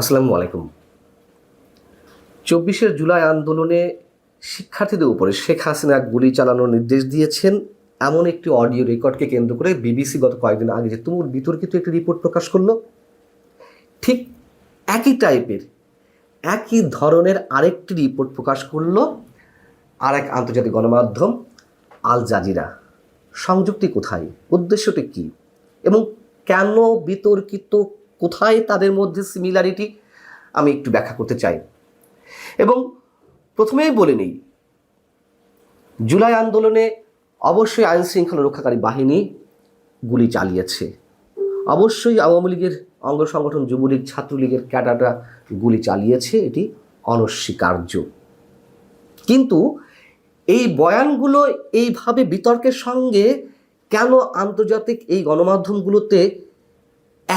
আসসালামু আলাইকুম। চব্বিশে জুলাই আন্দোলনে শিক্ষার্থীদের উপরে শেখ হাসিনা গুলি চালানোর নির্দেশ দিয়েছেন। এমন একটি অডিও রেকর্ডকে কেন্দ্র করে বিবিসি গত কয়েকদিন আগে যে তুমুল বিতর্কিত একটি রিপোর্ট প্রকাশ করল, ঠিক একই টাইপের, একই ধরনের আরেকটি রিপোর্ট প্রকাশ করল আরেক আন্তর্জাতিক গণমাধ্যম, আল জাজিরা। সংযুক্তি কোথায়? উদ্দেশ্যটি কী? এবং কেন বিতর্কিত কোথায় তাদের মধ্যে সিমিলারিটি আমি একটু ব্যাখ্যা করতে চাই। এবং প্রথমেই বলে নিই, জুলাই আন্দোলনে অবশ্যই আইন শৃঙ্খলা রক্ষাকারী বাহিনী গুলি চালিয়েছে। অবশ্যই আওয়ামী লীগের অঙ্গ সংগঠন যুবলীগ, ছাত্রলীগের ক্যাডাররা গুলি চালিয়েছে, এটি অনস্বীকার্য। কিন্তু এই বয়ানগুলো এইভাবে বিতর্কের সঙ্গে কেন আন্তর্জাতিক এই গণমাধ্যমগুলোতে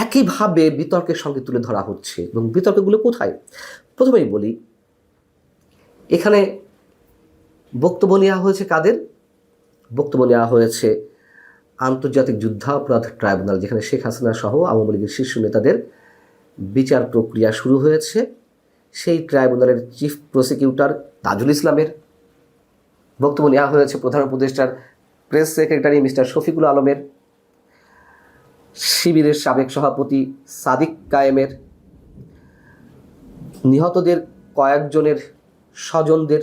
একইভাবে বিতর্কের সঙ্গে তুলে ধরা হচ্ছে। এবং বিতর্কগুলো কোথায়? প্রথমেই বলি, এখানে বক্তব্য নেওয়া হয়েছে কাদের? বক্তব্য নেওয়া হয়েছে আন্তর্জাতিক যুদ্ধাপরাধ ট্রাইব্যুনাল, যেখানে শেখ হাসিনা সহ আওয়ামী লীগের শীর্ষ নেতাদের বিচার প্রক্রিয়া শুরু হয়েছে। সেই ট্রাইব্যুনালের চিফ প্রসিকিউটর তাজুল ইসলামের বক্তব্য নেওয়া হয়েছে প্রধান উপদেষ্টার, প্রেস সেক্রেটারি মিস্টার শফিকুল আলমের। শিবিরের সাবেক সভাপতি সাদিক কায়েমের, নিহতদের কয়েকজনের স্বজনদের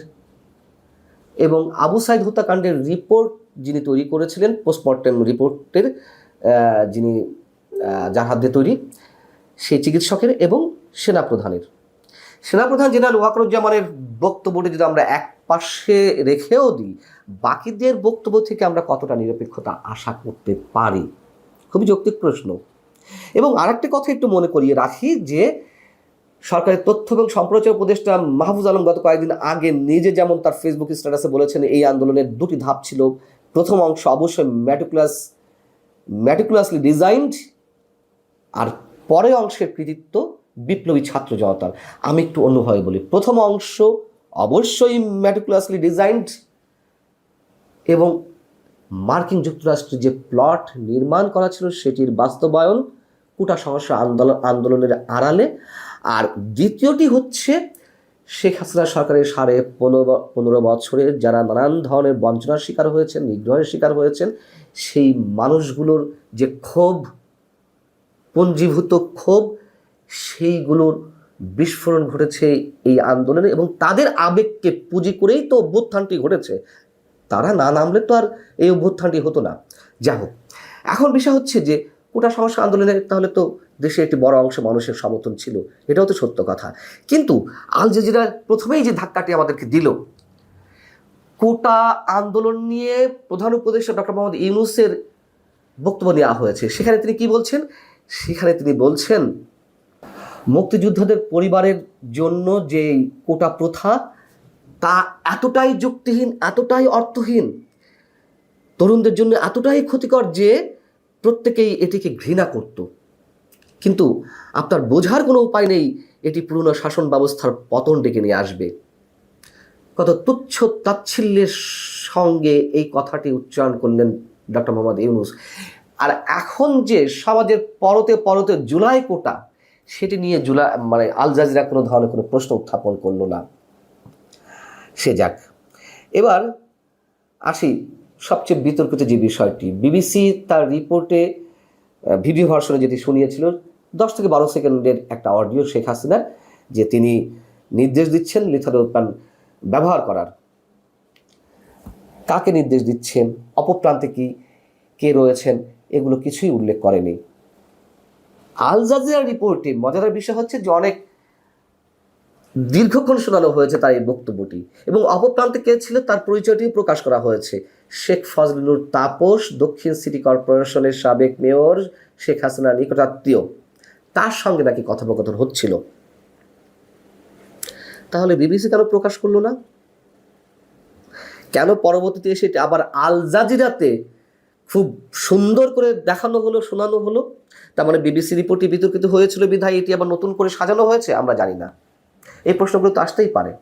এবং আবু সাইদ হত্যাকাণ্ডের রিপোর্ট যিনি তৈরি করেছিলেন, পোস্টমর্টেম রিপোর্টের যিনি যার হাত দিয়ে তৈরি, সেই চিকিৎসকের এবং সেনাপ্রধানের। সেনাপ্রধান জেনারেল ওয়াকরুজ্জামানের বক্তব্যটি যদি আমরা এক পাশে রেখেও দিই, বাকিদের বক্তব্য থেকে আমরা কতটা নিরপেক্ষতা আশা করতে পারি? খুবই যৌক্তিক প্রশ্ন। এবং আরেকটি কথা একটু মনে করিয়ে রাখি যে, সরকারের তথ্য এবং সম্প্রচার উপদেষ্টা মাহফুজ আলম গত কয়েকদিন আগে নিজে যেমন তার ফেসবুক স্ট্যাটাসে বলেছেন, এই আন্দোলনের দুটি ধাপ ছিল। প্রথম অংশ অবশ্যই ম্যাটিকুলাস ম্যাটিকুলাসলি ডিজাইনড আর পরের অংশের কৃতিত্ব বিপ্লবী ছাত্র জনতার। আমি একটু অন্যভাবে বলি, প্রথম অংশ অবশ্যই ম্যাটিকুলাসলি ডিজাইনড এবং মার্কিন যুক্তরাষ্ট্রে যে প্লট নির্মাণ করা ছিল, সেটির বাস্তবায়ন কুটা সমস্যা আন্দোলন, আন্দোলনের আড়ালে। আর দ্বিতীয়টি হচ্ছে শেখ হাসিনা সরকারের সাড়ে পনেরো পনেরো বছরের যারা নানান ধরনের বঞ্চনার শিকার হয়েছেন, নিগ্রহের শিকার হয়েছেন, সেই মানুষগুলোর যে ক্ষোভ, পঞ্জীভূত ক্ষোভ, সেইগুলোর বিস্ফোরণ ঘটেছে এই আন্দোলনে এবং তাদের আবেগকে পুঁজি করেই তো অভ্যুত্থানটি ঘটেছে। তারা না নামলে তো আর এই অভ্যুত্থানটি হতো না। যা হোক, এখন বিষয় হচ্ছে যে কোটা সমস্যা আন্দোলনে তাহলে তো দেশে একটি বড় অংশ মানুষের সমর্থন ছিল, এটাও তো সত্য কথা। কিন্তু আল জাজিরা প্রথমেই যে ধাক্কাটি আমাদেরকে দিল, কোটা আন্দোলন নিয়ে প্রধান উপদেষ্টা ডক্টর মোহাম্মদ ইউনুসের বক্তব্য নেওয়া হয়েছে। সেখানে তিনি কি বলছেন? সেখানে তিনি বলছেন, মুক্তিযোদ্ধাদের পরিবারের জন্য যে কোটা প্রথা তা এতটাই যুক্তিহীন, এতটাই অর্থহীন। তরুণদের জন্য এতটাই ক্ষতিকর যে প্রত্যেকেই এটিকে ঘৃণা করত। কিন্তু আপনার বোঝার কোনো উপায় নেই, এটি পুরনো শাসন ব্যবস্থার পতন ডেকে নিয়ে আসবে। কত তুচ্ছ তাচ্ছিল্যের সঙ্গে এই কথাটি উচ্চারণ করলেন ডক্টর মোহাম্মদ ইউনুস। আর এখন যে সমাজের পরতে পরতে জুলাই কোটা, সেটি নিয়ে জুলাই মানে আল জাজিরা কোনো ধরনের কোনো প্রশ্ন উত্থাপন করল না। সে যাক। এবার আসি সবচেয়ে বিতর্কিত যে বিষয়টি। বিবিসি তার রিপোর্টে ভিডিও ভার্সনে যেটি শুনিয়েছিল, দশ থেকে বারো সেকেন্ডের একটা অডিও শেখ হাসিনার, যে তিনি নির্দেশ দিচ্ছেন উৎপান ব্যবহার করার। কাকে নির্দেশ দিচ্ছেন? অপপ্রান্তে কি, কে রয়েছেন? এগুলো কিছুই উল্লেখ করেনি। আল রিপোর্টে মজাদার বিষয় হচ্ছে যে অনেক দীর্ঘক্ষণ শোনানো হয়েছে তার এই বক্তব্যটি এবং অপপ্রান্তে কে ছিল তার পরিচয়টিও প্রকাশ করা হয়েছে। শেখ ফজলুর তাপস, দক্ষিণ সিটি কর্পোরেশনের সাবেক মেয়র শেখ হাসিনার নিকটাত্মীয়। তার সঙ্গে নাকি কথোপকথন হচ্ছিল। তাহলে বিবিসি কেন প্রকাশ করল না? কেন পরবর্তীতে এসে আবার আল জাজিরাতে খুব সুন্দর করে দেখানো হলো, শোনানো হলো? তার মানে বিবিসি রিপোর্টটি বিতর্কিত হয়েছিল, বিধায় এটি আবার নতুন করে সাজানো হয়েছে? আমরা জানি না। এই প্রশ্নগুলো তো আসতেই পারে।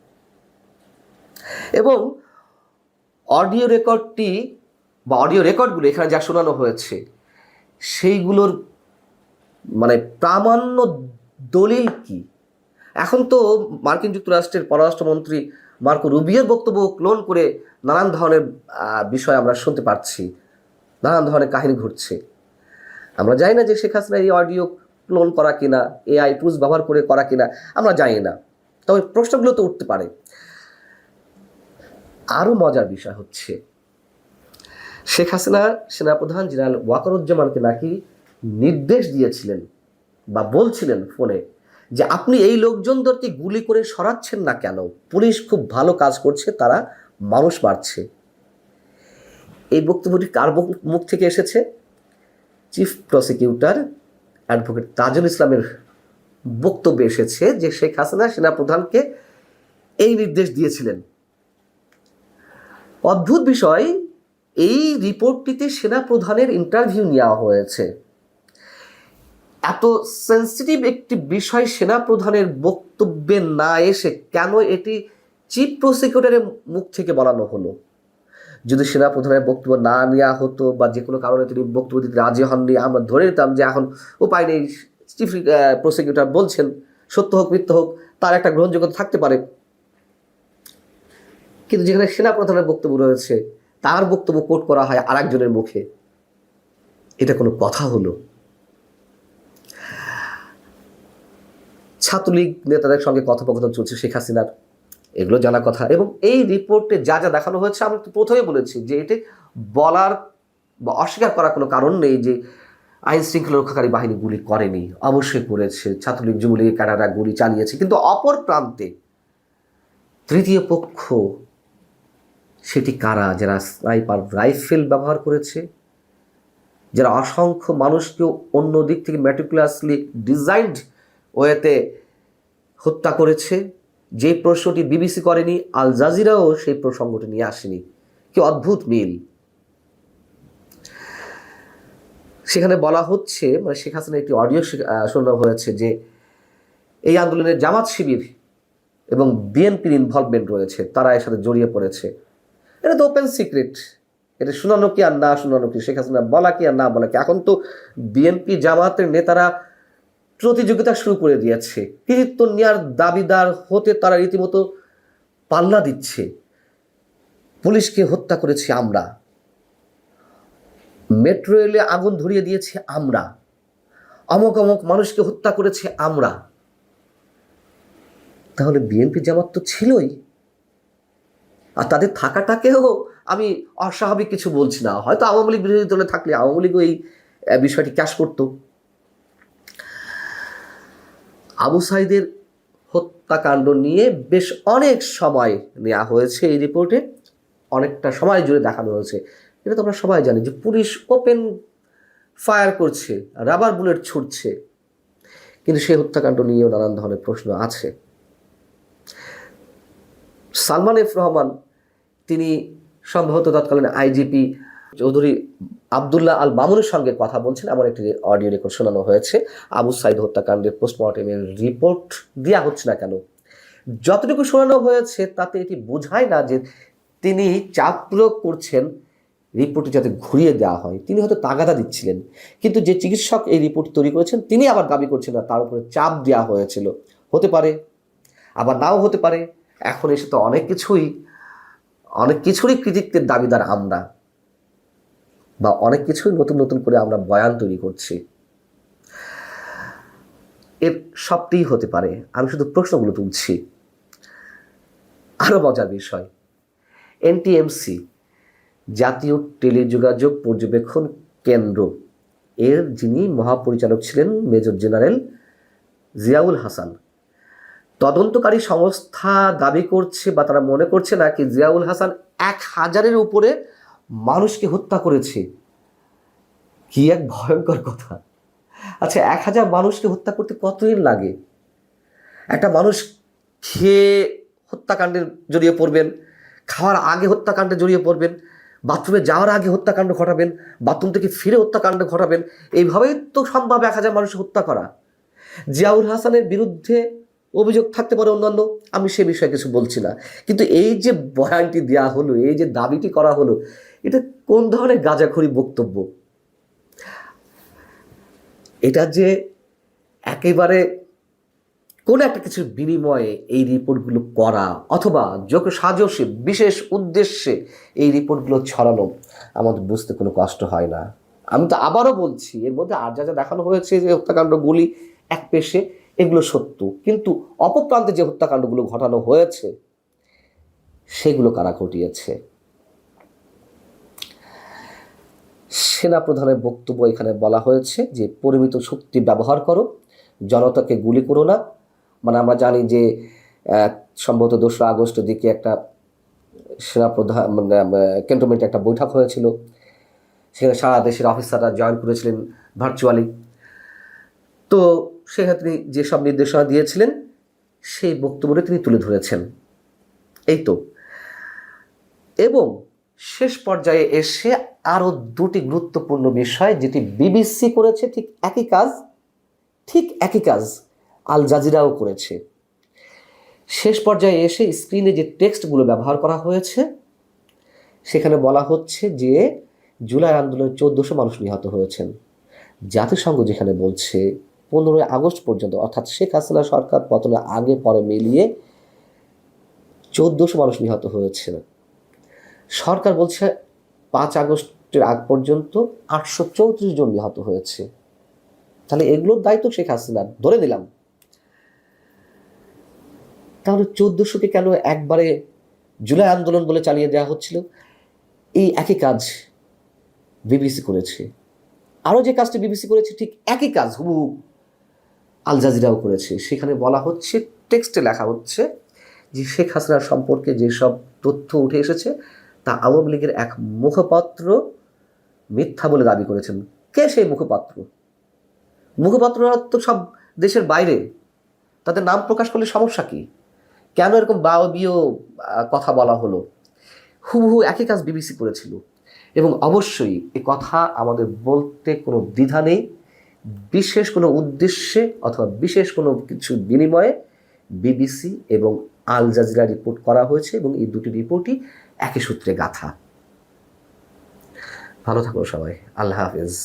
এবং অডিও রেকর্ডটি বা অডিও রেকর্ডগুলো এখানে যা শোনানো হয়েছে, সেইগুলোর মানে প্রামাণ্য দলিল কি? এখন তো মার্কিন যুক্তরাষ্ট্রের পররাষ্ট্রমন্ত্রী মার্কো রুবিয়ের বক্তব্য ক্লোন করে নানান ধরনের বিষয় আমরা শুনতে পাচ্ছি, নানান ধরনের কাহিনী ঘটছে আমরা জানি না যে শেখ হাসিনা এই অডিও ক্লোন করা কিনা, এআই টুলস ব্যবহার করে করা কিনা, আমরা জানি না। তবে প্রশ্নগুলো তো উঠতে পারে। আরও মজার বিষয় হচ্ছে, শেখ হাসিনা সেনাপ্রধান জেনারেল ওয়াকারুজ্জামানকে নাকি নির্দেশ দিয়েছিলেন বা বলছিলেন ফোনে যে আপনি এই লোকজনদেরকে গুলি করে সরাচ্ছেন না কেন? পুলিশ খুব ভালো কাজ করছে, তারা মানুষ মারছে। এই বক্তব্যটি কার মুখ থেকে এসেছে? চিফ প্রসিকিউটর অ্যাডভোকেট তাজুল ইসলামের বক্তব্যে এসেছে যে শেখ হাসিনা সেনাপ্রধানকে এই নির্দেশ দিয়েছিলেন। অদ্ভুত বিষয়, এই রিপোর্টটিতে সেনাপ্রধানের ইন্টারভিউ নেওয়া হয়েছে। এত সেন্সিটিভ একটি বিষয় সেনাপ্রধানের বক্তব্যে না এসে কেন এটি চিফ প্রসিকিউটরের মুখ থেকে বলানো হলো? যদি সেনাপ্রধানের বক্তব্য না নেওয়া হতো বা যে কোনো কারণে তিনি বক্তব্য দিতে রাজি হননি, আমরা ধরে নিতাম যে এখন উপায় নেই চিফ প্রসিকিউটর বলছেন, সত্য হোক, মিথ্য হোক, তার একটা গ্রহণযোগ্যতা থাকতে পারে। কিন্তু যেখানে সেনাপ্রধানের বক্তব্য রয়েছে, তার বক্তব্য কোট করা হয় আরেকজনের মুখে। এটা কোনো কথা হলো? ছাত্রলীগ নেতাদের সঙ্গে কথোপকথন চলছে শেখ হাসিনার। এগুলো জানা কথা। এবং এই রিপোর্টে যা যা দেখানো হয়েছে আমি প্রথমে বলেছি যে এটি বলার বা অস্বীকার করার কোনো কারণ নেই যে আইন শৃঙ্খলা রক্ষাকারী বাহিনী গুলি করেনি। অবশ্যই করেছে। ছাত্রলীগ যুবলীগের ক্যাডাররা গুলি চালিয়েছে। কিন্তু অপর প্রান্তে তৃতীয় পক্ষ, সেটি কারা? যারা স্নাইপার রাইফেল ব্যবহার করেছে, যারা অসংখ্য মানুষকে অন্য দিক থেকে ম্যাটিকুলাসলি ডিজাইনড ওয়েতে হত্যা করেছে যে প্রশ্নটি বিবিসি করেনি, আল জাজিরাও সেই প্রসঙ্গটি নিয়ে আসেনি। কি অদ্ভুত মিল! সেখানে বলা হচ্ছে মানে শেখ হাসিনার একটি অডিও শোনা হয়েছে যে এই আন্দোলনের জামাত শিবির এবং বিএনপির ইনভলভমেন্ট রয়েছে, তারা এর সাথে জড়িয়ে পড়েছে। এটা তো ওপেন সিক্রেট এটা শোনানো কি আর না শোনানো কি? শেখ হাসিনা বলা কি আর না বলা কি? এখন তো বিএনপি জামাতের নেতারা প্রতিযোগিতা শুরু করে দিয়েছে। কৃতিত্ব নেওয়ার দাবিদার হতে তারা রীতিমতো পাল্লা দিচ্ছে। পুলিশকে হত্যা করেছি আমরা। মেট্রো রেলে আগুন ধরিয়ে দিয়েছি আমরা। অমক অমক মানুষকে হত্যা করেছে আমরা। তাহলে বিএনপি জামাত তো ছিলই। আর তাদের থাকাটাকেও আমি অস্বাভাবিক কিছু বলছি না। হয়তো আওয়ামী লীগ বিরোধী দলে থাকলে আওয়ামী লীগও এই বিষয়টি ক্যাশ করতো। আবু সাইদের হত্যাকাণ্ড নিয়ে বেশ অনেক সময় নেওয়া হয়েছে এই রিপোর্টে। অনেকটা সময় জুড়ে দেখানো হয়েছে। এটা তো আমরা সবাই জানি যে পুলিশ ওপেন ফায়ার করছে রাবার বুলেট ছুটছে কিন্তু সেই হত্যাকাণ্ড নিয়েও নানান ধরনের প্রশ্ন আছে। সালমান এফ রহমান, তিনি সম্ভবত তৎকালীন আইজিপি চৌধুরী আবদুল্লাহ আল মামুনের সঙ্গে কথা বলছেন। এমন একটি অডিও রেকর্ড শোনানো হয়েছে। আবু সাইদ হত্যাকাণ্ডের পোস্টমর্টেমের রিপোর্ট দেওয়া হচ্ছে না কেন? যতটুকু শোনানো হয়েছে, তাতে এটি বোঝায় না যে তিনি চাপ প্রয়োগ করছেন রিপোর্টটি যাতে ঘুরিয়ে দেওয়া হয়, তিনি হয়তো তাগাদা দিচ্ছিলেন। কিন্তু যে চিকিৎসক এই রিপোর্ট তৈরি করেছেন, তিনি আবার দাবি করছেন না, তার উপরে চাপ দেওয়া হয়েছিল। হতে পারে, আবার নাও হতে পারে। এখন এসে তো অনেক কিছুই, অনেক কিছুরই কৃতিত্বের দাবিদার আমরা। বা অনেক কিছুই নতুন নতুন করে আমরা বয়ান তৈরি করছি। এর সবটাই হতে পারে। আমি শুধু প্রশ্নগুলো তুলছি। আরও মজার বিষয় এনটিএমসি জাতীয় টেলিযোগাযোগ পর্যবেক্ষণ কেন্দ্র। এর যিনি মহাপরিচালক ছিলেন মেজর জেনারেল জিয়াউল হাসান। তদন্তকারী সংস্থা দাবি করছে বা তারা মনে করছে না কি জিয়াউল হাসান এক হাজারের উপরে মানুষকে হত্যা করেছে। কি এক ভয়ঙ্কর কথা। আচ্ছা এক হাজার মানুষকে হত্যা করতে কতদিন লাগে? একটা মানুষ খেয়ে হত্যাকাণ্ডে জড়িয়ে পড়বেন, খাওয়ার আগে হত্যাকাণ্ডে জড়িয়ে পড়বেন বাথরুমে যাওয়ার আগে হত্যাকাণ্ড ঘটাবেন, বাথরুম থেকে ফিরে হত্যাকাণ্ড ঘটাবেন, এইভাবেই তো সম্ভব এক হাজার মানুষ হত্যা করা। জিয়াউল হাসানের বিরুদ্ধে অভিযোগ থাকতে পারে অন্যান্য, আমি সে বিষয়ে কিছু বলছি না। কিন্তু এই যে বয়ানটি দেওয়া হলো, এই যে দাবিটি করা হলো, এটা কোন ধরনের গাঁজাখড়ি বক্তব্য? এটা যে একেবারে কোনো একটা কিছুর বিনিময়ে এই রিপোর্টগুলো করা অথবা যোগ সাজসে বিশেষ উদ্দেশ্যে এই রিপোর্টগুলো ছড়ানো আমাদের বুঝতে কোনো কষ্ট হয় না। আমি তো আবারও বলছি, এর মধ্যে আর যা যা দেখানো হয়েছে যে হত্যাকাণ্ডগুলি এক পেশে, এগুলো সত্য। কিন্তু অপপ্রান্তে যে হত্যাকাণ্ডগুলো ঘটানো হয়েছে, সেগুলো কারা ঘটিয়েছে? সেনা প্রধানের বক্তব্য এখানে বলা হয়েছে যে, পরিমিত শক্তি ব্যবহার করো, জনতাকে গুলি করো না মানে আমরা জানি যে সম্ভবত দোসরা আগস্টের দিকে একটা সেনা প্রধান মানে ক্যান্টনমেন্টে একটা বৈঠক হয়েছিল। সেখানে সারা দেশের অফিসাররা জয়েন করেছিলেন ভার্চুয়ালি তো তিনি যেসব নির্দেশনা দিয়েছিলেন, সেই বক্তব্যটা তিনি তুলে ধরেছেন। এই তো। এবং শেষ পর্যায়ে এসে আরও দুটি গুরুত্বপূর্ণ বিষয়, যেটি বিবিসি করেছে ঠিক একই কাজ, ঠিক একই কাজ আল জাজিরাও করেছে। শেষ পর্যায়ে এসে স্ক্রিনে যে টেক্সটগুলো ব্যবহার করা হয়েছে, সেখানে বলা হচ্ছে যে জুলাই আন্দোলনে চোদ্দোশো মানুষ নিহত হয়েছেন। জাতিসংঘ যেখানে বলছে, পনেরোই আগস্ট পর্যন্ত, অর্থাৎ শেখ হাসিনা সরকার পতনের আগে পরে মিলিয়ে চোদ্দোশো মানুষ নিহত হয়েছে সরকার বলছে, পাঁচ আগস্টের আগ পর্যন্ত আটশো চৌত্রিশ জন নিহত হয়েছে। তাহলে এগুলোর দায়িত্ব শেখ হাসিনার, ধরে দিলাম তাহলে চোদ্দশোকে কেন একবারে জুলাই আন্দোলন বলে চালিয়ে দেওয়া হচ্ছিল? এই একই কাজ বিবিসি করেছে। আরও যে কাজটি বিবিসি করেছে, ঠিক একই কাজ হুবু আল জাজিরাও করেছে। সেখানে বলা হচ্ছে, টেক্সটে লেখা হচ্ছে যে শেখ হাসিনার সম্পর্কে যেসব তথ্য উঠে এসেছে, তা আওয়ামী লীগের এক মুখপাত্র মিথ্যা বলে দাবি করেছেন। কে সেই মুখপাত্র? মুখপাত্ররা তো সব দেশের বাইরে। তাদের নাম প্রকাশ করলে সমস্যা কি? কেন এরকম বায়বীয় কথা বলা হলো? হুবহু একই কাজ বিবিসি করেছিল। এবং অবশ্যই এ কথা আমাদের বলতে কোনো দ্বিধা নেই। বিশেষ কোনো উদ্দেশ্যে অথবা বিশেষ কোনো কিছু বিনিময়ে বিবিসি এবং আল জাজিরা রিপোর্ট করা হয়েছে এবং এই দুটি রিপোর্টই একই সূত্রে গাথা। ভালো থাকুন সবাই। আল্লাহ হাফেজ।